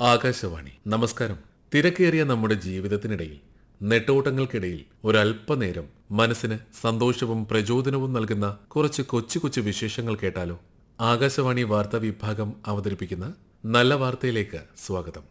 ആകാശവാണി. നമസ്കാരം. തിരക്കേറിയ നമ്മുടെ ജീവിതത്തിനിടയിൽ നെട്ടോട്ടങ്ങൾക്കിടയിൽ ഒരല്പനേരം മനസ്സിന് സന്തോഷവും പ്രചോദനവും നൽകുന്ന കുറച്ച് കൊച്ചു കൊച്ചു വിശേഷങ്ങൾ കേട്ടാലോ? ആകാശവാണി വാർത്താ വിഭാഗം അവതരിപ്പിക്കുന്ന നല്ല വാർത്തയിലേക്ക് സ്വാഗതം.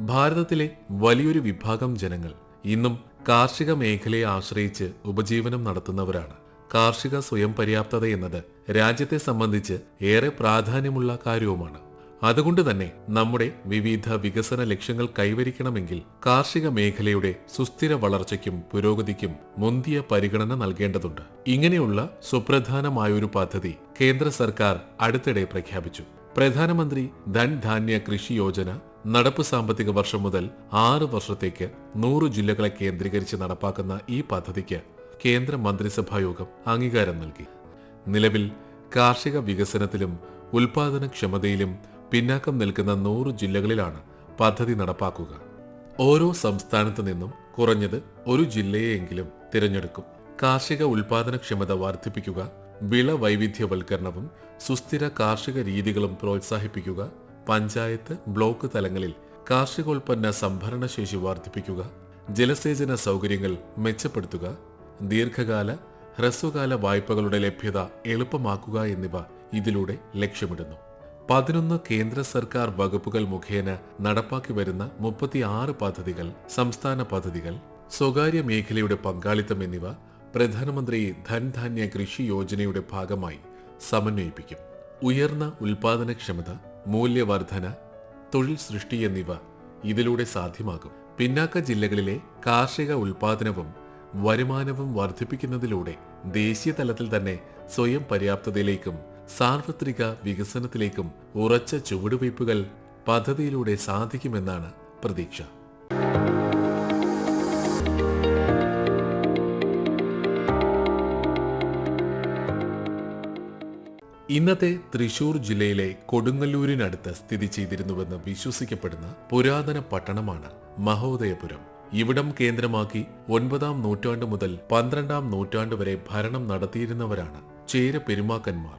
ഭാരതത്തിലെ വലിയൊരു വിഭാഗം ജനങ്ങൾ ഇന്നും കാർഷിക മേഖലയെ ആശ്രയിച്ച് ഉപജീവനം നടത്തുന്നവരാണ്. കാർഷിക സ്വയം പര്യാപ്തത എന്നത് രാജ്യത്തെ സംബന്ധിച്ച് ഏറെ പ്രാധാന്യമുള്ള കാര്യവുമാണ്. അതുകൊണ്ട് തന്നെ നമ്മുടെ വിവിധ വികസന ലക്ഷ്യങ്ങൾ കൈവരിക്കണമെങ്കിൽ കാർഷിക മേഖലയുടെ സുസ്ഥിര വളർച്ചയ്ക്കും പുരോഗതിക്കും മുന്തിയ പരിഗണന നൽകേണ്ടതുണ്ട്. ഇങ്ങനെയുള്ള സുപ്രധാനമായൊരു പദ്ധതി കേന്ദ്ര സർക്കാർ അടുത്തിടെ പ്രഖ്യാപിച്ചു. പ്രധാനമന്ത്രി ധൻ ധാന്യ കൃഷി യോജന നടപ്പ് സാമ്പത്തിക വർഷം മുതൽ ആറ് വർഷത്തേക്ക് നൂറ് ജില്ലകളെ കേന്ദ്രീകരിച്ച് നടപ്പാക്കുന്ന ഈ പദ്ധതിക്ക് കേന്ദ്ര മന്ത്രിസഭാ യോഗം അംഗീകാരം നൽകി. നിലവിൽ കാർഷിക വികസനത്തിലും ഉൽപാദനക്ഷമതയിലും പിന്നാക്കം നിൽക്കുന്ന നൂറ് ജില്ലകളിലാണ് പദ്ധതി നടപ്പാക്കുക. ഓരോ സംസ്ഥാനത്തു നിന്നും കുറഞ്ഞത് ഒരു ജില്ലയെങ്കിലും തിരഞ്ഞെടുക്കും. കാർഷിക ഉൽപാദനക്ഷമത വർദ്ധിപ്പിക്കുക വിള വൈവിധ്യവൽക്കരണവും സുസ്ഥിര കാർഷിക രീതികളും പ്രോത്സാഹിപ്പിക്കുക പഞ്ചായത്ത് ബ്ലോക്ക് തലങ്ങളിൽ കാർഷികോൽപ്പന്ന സംഭരണശേഷി വർദ്ധിപ്പിക്കുക ജലസേചന സൗകര്യങ്ങൾ മെച്ചപ്പെടുത്തുക ദീർഘകാല ഹ്രസ്വകാല വായ്പകളുടെ ലഭ്യത എളുപ്പമാക്കുക എന്നിവ ഇതിലൂടെ ലക്ഷ്യമിടുന്നു. പതിനൊന്ന് കേന്ദ്ര സർക്കാർ വകുപ്പുകൾ മുഖേന നടപ്പാക്കി വരുന്ന മുപ്പത്തിയാറ് പദ്ധതികൾ സംസ്ഥാന പദ്ധതികൾ സ്വകാര്യ മേഖലയുടെ പങ്കാളിത്തം എന്നിവ പ്രധാനമന്ത്രി ധൻധാന്യ കൃഷി യോജനയുടെ ഭാഗമായി സമന്വയിപ്പിക്കും. ഉയർന്ന ഉൽപാദനക്ഷമത മൂല്യവർധന തൊഴിൽ സൃഷ്ടി എന്നിവ ഇതിലൂടെ സാധ്യമാകും. പിന്നാക്ക ജില്ലകളിലെ കാർഷിക ഉൽപാദനവും വരുമാനവും വർദ്ധിപ്പിക്കുന്നതിലൂടെ ദേശീയ തലത്തിൽ തന്നെ സ്വയം പര്യാപ്തതയിലേക്കും സാർവത്രിക വികസനത്തിലേക്കും ഉറച്ച ചുവടുവയ്പ്പുകൾ പദ്ധതിയിലൂടെ സാധിക്കുമെന്നാണ് പ്രതീക്ഷ. ഇന്നത്തെ തൃശൂർ ജില്ലയിലെ കൊടുങ്ങല്ലൂരിനടുത്ത് സ്ഥിതി ചെയ്തിരുന്നുവെന്ന് വിശ്വസിക്കപ്പെടുന്ന പുരാതന പട്ടണമാണ് മഹോദയപുരം. ഇവിടം കേന്ദ്രമാക്കി ഒൻപതാം നൂറ്റാണ്ട് മുതൽ പന്ത്രണ്ടാം നൂറ്റാണ്ട് വരെ ഭരണം നടത്തിയിരുന്നവരാണ് ചേര പെരുമാക്കന്മാർ.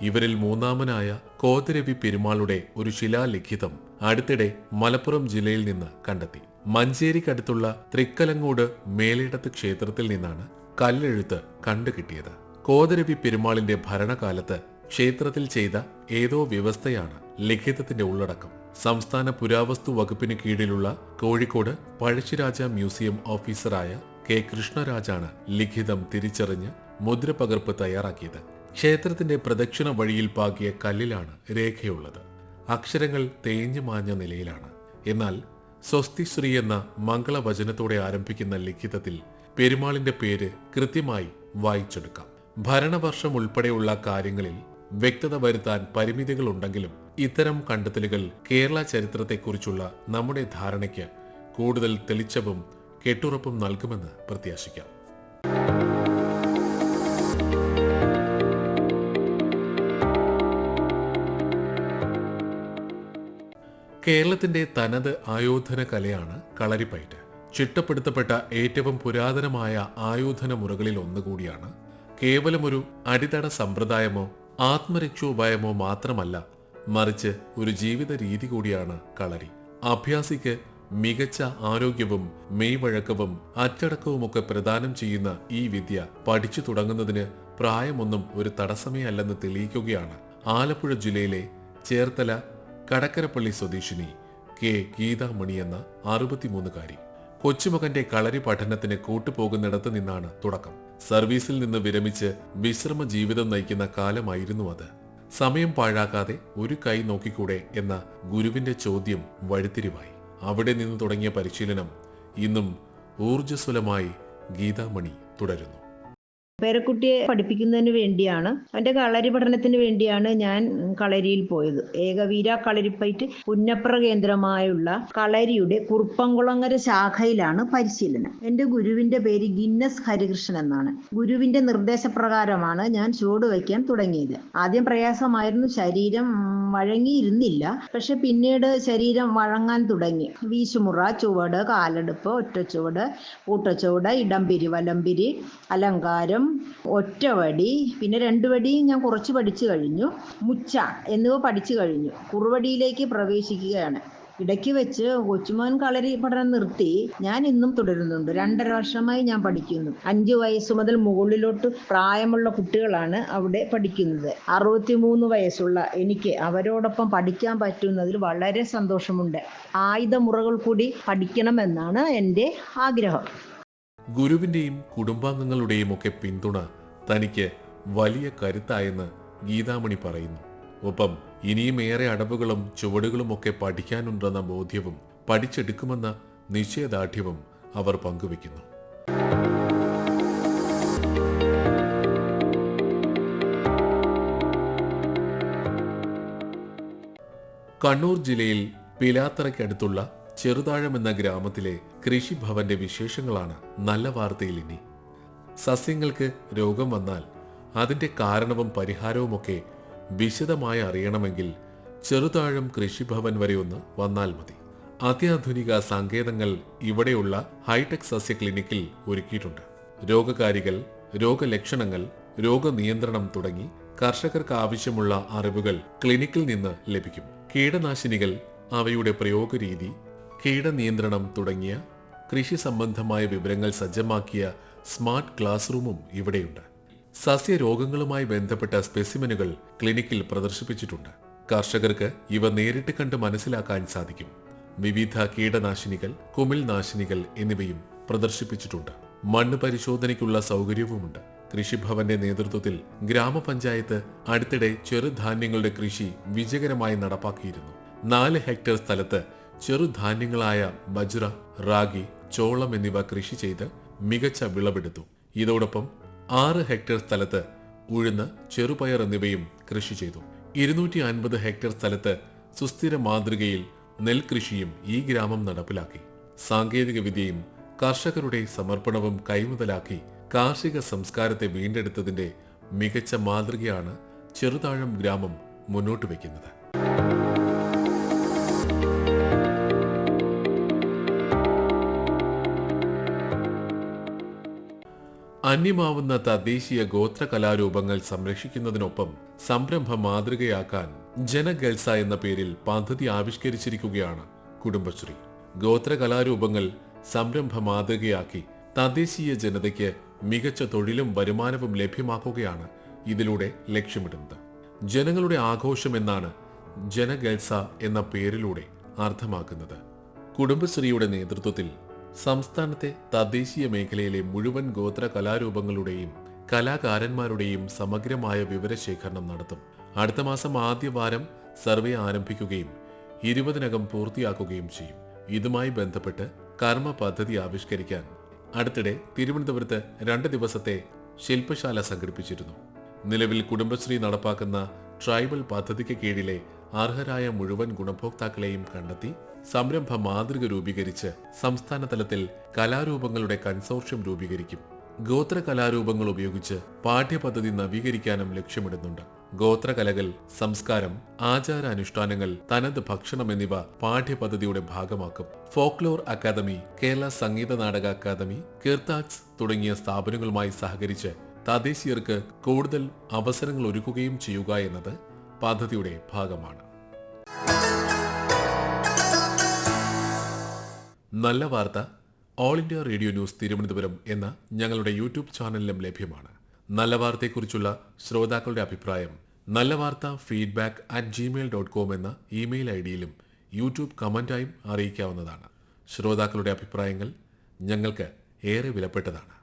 ഇവരിൽ മൂന്നാമനായ കോതരവി പെരുമാളുടെ ഒരു ശിലാലിഖിതം അടുത്തിടെ മലപ്പുറം ജില്ലയിൽ നിന്ന് കണ്ടെത്തി. മഞ്ചേരിക്കടുത്തുള്ള തൃക്കലങ്ങോട് മേലിടത്ത് ക്ഷേത്രത്തിൽ നിന്നാണ് കല്ലെഴുത്ത് കണ്ടുകിട്ടിയത്. കോതരവി പെരുമാളിന്റെ ഭരണകാലത്ത് ക്ഷേത്രത്തിൽ ചെയ്ത ഏതോ വ്യവസ്ഥയാണ് ലിഖിതത്തിന്റെ ഉള്ളടക്കം. സംസ്ഥാന പുരാവസ്തു വകുപ്പിന് കീഴിലുള്ള കോഴിക്കോട് പഴശ്ശിരാജ മ്യൂസിയം ഓഫീസറായ കെ കൃഷ്ണരാജാണ് ലിഖിതം തിരിച്ചറിഞ്ഞ് മുദ്രപകർപ്പ് തയ്യാറാക്കിയത്. ക്ഷേത്രത്തിന്റെ പ്രദക്ഷിണ വഴിയിൽ പാകിയ കല്ലിലാണ് രേഖയുള്ളത്. അക്ഷരങ്ങൾ തേഞ്ഞു മാഞ്ഞ നിലയിലാണ്. എന്നാൽ സ്വസ്തി ശ്രീ എന്ന മംഗളവചനത്തോടെ ആരംഭിക്കുന്ന ലിഖിതത്തിൽ പെരുമാളിന്റെ പേര് കൃത്യമായി വായിച്ചെടുക്കാം. ഭരണവർഷം ഉൾപ്പെടെയുള്ള കാര്യങ്ങളിൽ വ്യക്തത വരുത്താൻ പരിമിതികളുണ്ടെങ്കിലും ഇത്തരം കണ്ടെത്തലുകൾ കേരള ചരിത്രത്തെക്കുറിച്ചുള്ള നമ്മുടെ ധാരണയ്ക്ക് കൂടുതൽ തെളിച്ചവും കെട്ടുറപ്പും നൽകുമെന്ന് പ്രത്യാശിക്കാം. കേരളത്തിന്റെ തനത് ആയോധന കലയാണ് കളരിപ്പയറ്റ്. ചിട്ടപ്പെടുത്തപ്പെട്ട ഏറ്റവും പുരാതനമായ ആയോധന മുറകളിൽ ഒന്നുകൂടിയാണ്. കേവലമൊരു അടിതട സമ്പ്രദായമോ ആത്മരക്ഷോപായമോ മാത്രമല്ല മറിച്ച് ഒരു ജീവിത രീതി കൂടിയാണ് കളരി. അഭ്യാസിക്ക് മികച്ച ആരോഗ്യവും മെയ്വഴക്കവും അച്ചടക്കവുമൊക്കെ പ്രദാനം ചെയ്യുന്ന ഈ വിദ്യ പഠിച്ചു തുടങ്ങുന്നതിന് പ്രായമൊന്നും ഒരു തടസ്സമേ അല്ലെന്ന് തെളിയിക്കുകയാണ് ആലപ്പുഴ ജില്ലയിലെ ചേർത്തല കടക്കരപ്പള്ളി സ്വദേശിനി കെ. ഗീതാമണി എന്ന അറുപത്തിമൂന്നുകാരി. കൊച്ചുമകന്റെ കളരി പഠനത്തിന് കൂട്ടുപോകുന്നിടത്ത് നിന്നാണ് തുടക്കം. സർവീസിൽ നിന്ന് വിരമിച്ച് വിശ്രമ ജീവിതം നയിക്കുന്ന കാലമായിരുന്നു അത്. സമയം പാഴാക്കാതെ ഒരു കൈ നോക്കിക്കൂടെ എന്ന ഗുരുവിന്റെ ചോദ്യം വഴിത്തിരിവായി. അവിടെ നിന്ന് തുടങ്ങിയ പരിശീലനം ഇന്നും ഊർജസ്വലമായി ഗീതാമണി തുടരുന്നു. പേരക്കുട്ടിയെ പഠിപ്പിക്കുന്നതിന് വേണ്ടിയാണ് അവന്റെ കളരി പഠനത്തിന് വേണ്ടിയാണ് ഞാൻ കളരിയിൽ പോയത്. ഏകവീര കളരിപ്പയറ്റ് പുന്നപ്ര കേന്ദ്രമായുള്ള കളരിയുടെ കുറുപ്പംകുളങ്ങര ശാഖയിലാണ് പരിശീലനം. എന്റെ ഗുരുവിന്റെ പേര് ഗിന്നസ് ഹരികൃഷ്ണൻ എന്നാണ്. ഗുരുവിന്റെ നിർദ്ദേശപ്രകാരമാണ് ഞാൻ ചുവട് വയ്ക്കാൻ തുടങ്ങിയത്. ആദ്യം പ്രയാസമായിരുന്നു ശരീരം വഴങ്ങിയിരുന്നില്ല. പക്ഷെ പിന്നീട് ശരീരം വഴങ്ങാൻ തുടങ്ങി. വീശുമുറ ചുവട് കാലെടുപ്പ് ഒറ്റച്ചുവട് കൂട്ടച്ചുവട് ഇടംപിരി വലംപിരി അലങ്കാരം ഒറ്റവടി പിന്നെ രണ്ട് വടിയും ഞാൻ കുറച്ച് പഠിച്ചു കഴിഞ്ഞു. മുച്ച എന്നിവ പഠിച്ചു കഴിഞ്ഞു. കുറുവടിയിലേക്ക് പ്രവേശിക്കുകയാണ്. ഇടയ്ക്ക് വെച്ച് കൊച്ചുമോൻ കളരി പഠനം നിർത്തി. ഞാൻ ഇന്നും തുടരുന്നുണ്ട്. രണ്ടര വർഷമായി ഞാൻ പഠിക്കുന്നു. അഞ്ചു വയസ്സ് മുതൽ മുകളിലോട്ട് പ്രായമുള്ള കുട്ടികളാണ് അവിടെ പഠിക്കുന്നത്. അറുപത്തിമൂന്ന് വയസ്സുള്ള എനിക്ക് അവരോടൊപ്പം പഠിക്കാൻ പറ്റുന്നതിൽ വളരെ സന്തോഷമുണ്ട്. ആയുധമുറകൾ കൂടി പഠിക്കണമെന്നാണ് എന്റെ ആഗ്രഹം. ഗുരുവിന്റെയും കുടുംബാംഗങ്ങളുടെയും ഒക്കെ പിന്തുണ തനിക്ക് വലിയ കരുത്തായെന്ന് ഗീതാമണി പറയുന്നു. ഒപ്പം ഇനിയും ഏറെ അടവുകളും ചുവടുകളും ഒക്കെ പഠിക്കാനുണ്ടെന്ന ബോധ്യവും പഠിച്ചെടുക്കുമെന്ന നിശ്ചയദാർഢ്യവും അവർ പങ്കുവെക്കുന്നു കണ്ണൂർ ജില്ലയിൽ പിലാത്തറയ്ക്കടുത്തുള്ള ചെറുതാഴം എന്ന ഗ്രാമത്തിലെ കൃഷിഭവന്റെ വിശേഷങ്ങളാണ് നല്ല വാർത്തയിൽ ഇനി. സസ്യങ്ങൾക്ക് രോഗം വന്നാൽ അതിന്റെ കാരണവും പരിഹാരവുമൊക്കെ വിശദമായി അറിയണമെങ്കിൽ ചെറുതാഴം കൃഷിഭവൻ വരെ ഒന്ന് വന്നാൽ മതി. അത്യാധുനിക സങ്കേതങ്ങൾ ഇവിടെയുള്ള ഹൈടെക് സസ്യ ക്ലിനിക്കിൽ ഒരുക്കിയിട്ടുണ്ട്. രോഗകാരികൾ രോഗലക്ഷണങ്ങൾ രോഗനിയന്ത്രണം തുടങ്ങി കർഷകർക്ക് ആവശ്യമുള്ള അറിവുകൾ ക്ലിനിക്കിൽ നിന്ന് ലഭിക്കും. കീടനാശിനികൾ അവയുടെ പ്രയോഗരീതി കീടനിയന്ത്രണം തുടങ്ങിയ കൃഷി സംബന്ധമായ വിവരങ്ങൾ സജ്ജമാക്കിയ സ്മാർട്ട് ക്ലാസ് റൂമും ഇവിടെയുണ്ട്. സസ്യരോഗങ്ങളുമായി ബന്ധപ്പെട്ട സ്പെസിമെനുകൾ ക്ലിനിക്കിൽ പ്രദർശിപ്പിച്ചിട്ടുണ്ട്. കർഷകർക്ക് ഇവ നേരിട്ട് കണ്ട് മനസ്സിലാക്കാൻ സാധിക്കും. വിവിധ കീടനാശിനികൾ കുമിൾനാശിനികൾ എന്നിവയും പ്രദർശിപ്പിച്ചിട്ടുണ്ട്. മണ്ണ് പരിശോധനയ്ക്കുള്ള സൗകര്യവുമുണ്ട്. കൃഷിഭവന്റെ നേതൃത്വത്തിൽ ഗ്രാമപഞ്ചായത്ത് അടുത്തിടെ ചെറുധാന്യങ്ങളുടെ കൃഷി വിജയകരമായി നടപ്പാക്കിയിരുന്നു. നാല് ഹെക്ടർ സ്ഥലത്ത് ചെറുധാന്യങ്ങളായ ബജ്ര റാഗി ചോളം എന്നിവ കൃഷി ചെയ്ത് മികച്ച വിളവെടുത്തു. ഇതോടൊപ്പം ആറ് ഹെക്ടർ സ്ഥലത്ത് ഉഴുന്ന് ചെറുപയർ എന്നിവയും കൃഷി ചെയ്തു. ഇരുന്നൂറ്റി അൻപത് ഹെക്ടർ സ്ഥലത്ത് സുസ്ഥിര മാതൃകയിൽ നെൽകൃഷിയും ഈ ഗ്രാമം നടപ്പിലാക്കി. സാങ്കേതിക വിദ്യയും കർഷകരുടെ സമർപ്പണവും കൈമുതലാക്കി കാർഷിക സംസ്കാരത്തെ വീണ്ടെടുത്തതിന്റെ മികച്ച മാതൃകയാണ് ചെറുതാഴം ഗ്രാമം മുന്നോട്ട് വയ്ക്കുന്നത്. അന്യമാവുന്ന തദ്ദേശീയ ഗോത്ര കലാരൂപങ്ങൾ സംരക്ഷിക്കുന്നതിനൊപ്പം സംരംഭ മാതൃകയാക്കാൻ ജനഗൽസ എന്ന പേരിൽ പദ്ധതി ആവിഷ്കരിച്ചിരിക്കുകയാണ് കുടുംബശ്രീ. ഗോത്ര കലാരൂപങ്ങൾ സംരംഭ മാതൃകയാക്കി തദ്ദേശീയ ജനതയ്ക്ക് മികച്ച തൊഴിലും വരുമാനവും ലഭ്യമാക്കുകയാണ് ഇതിലൂടെ ലക്ഷ്യമിടുന്നത്. ജനങ്ങളുടെ ആഘോഷം എന്നാണ് ജനഗൽസ എന്ന പേരിലൂടെ അർത്ഥമാക്കുന്നത്. കുടുംബശ്രീയുടെ നേതൃത്വത്തിൽ സംസ്ഥാനത്തെ തദ്ദേശീയ മേഖലയിലെ മുഴുവൻ ഗോത്ര കലാരൂപങ്ങളുടെയും കലാകാരന്മാരുടെയും സമഗ്രമായ വിവരശേഖരണം നടത്തും. അടുത്ത മാസം ആദ്യ വാരം സർവേ ആരംഭിക്കുകയും ഇരുപതിനകം പൂർത്തിയാക്കുകയും ചെയ്യും. ഇതുമായി ബന്ധപ്പെട്ട് കർമ്മ പദ്ധതി ആവിഷ്കരിക്കാൻ അടുത്തിടെ തിരുവനന്തപുരത്ത് രണ്ട് ദിവസത്തെ ശില്പശാല സംഘടിപ്പിച്ചിരുന്നു. നിലവിൽ കുടുംബശ്രീ നടപ്പാക്കുന്ന ട്രൈബൽ പദ്ധതിക്ക് കീഴിലെ അർഹരായ മുഴുവൻ ഗുണഭോക്താക്കളെയും കണ്ടെത്തി സംരംഭ മാതൃക രൂപീകരിച്ച് സംസ്ഥാന തലത്തിൽ കലാരൂപങ്ങളുടെ കൺസോർഷ്യം രൂപീകരിക്കും. ഗോത്ര കലാരൂപങ്ങൾ ഉപയോഗിച്ച് പാഠ്യപദ്ധതി നവീകരിക്കാനും ലക്ഷ്യമിടുന്നുണ്ട്. ഗോത്രകലകൾ സംസ്കാരം ആചാരാനുഷ്ഠാനങ്ങൾ തനത് ഭക്ഷണം എന്നിവ പാഠ്യപദ്ധതിയുടെ ഭാഗമാക്കും. Folklore academy Kerala Sangeetha Nataka academy കീർത്താക്സ് തുടങ്ങിയ സ്ഥാപനങ്ങളുമായി സഹകരിച്ച് തദ്ദേശീയർക്ക് കൂടുതൽ അവസരങ്ങൾ ഒരുക്കുകയും ചെയ്യുക എന്നത് പദ്ധതിയുടെ ഭാഗമാണ്. നല്ല വാർത്ത All India Radio News Thiruvananthapuram എന്ന ഞങ്ങളുടെ യൂട്യൂബ് ചാനലിലും ലഭ്യമാണ്. നല്ല വാർത്തയെക്കുറിച്ചുള്ള ശ്രോതാക്കളുടെ അഭിപ്രായം നല്ല വാർത്ത feedback at Gmail dot com എന്ന ഇമെയിൽ ഐ ഡിയിലും യൂട്യൂബ് കമന്റായും അറിയിക്കാവുന്നതാണ്. ശ്രോതാക്കളുടെ അഭിപ്രായങ്ങൾ ഞങ്ങൾക്ക് ഏറെ വിലപ്പെട്ടതാണ്.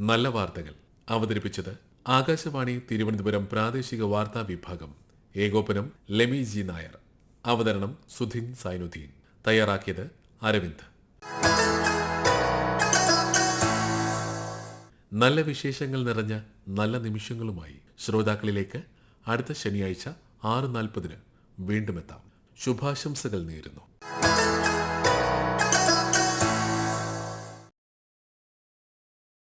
നല്ല വാർത്തകൾ. അവതരിപ്പിച്ചത് ആകാശവാണി തിരുവനന്തപുരം പ്രാദേശിക വാർത്താ വിഭാഗം. ഏകോപനം ലെമി ജി നായർ. അവതരണം സുധിൻ സൈനുദ്ദീൻ. തയ്യാറാക്കിയത് അരവിന്ദ്. നല്ല വിശേഷങ്ങൾ നിറഞ്ഞ നല്ല നിമിഷങ്ങളുമായി ശ്രോതാക്കളിലേക്ക് അടുത്ത ശനിയാഴ്ച ആറ് നാൽപ്പതിന് വീണ്ടുമെത്താം. ശുഭാശംസകൾ നേരുന്നു.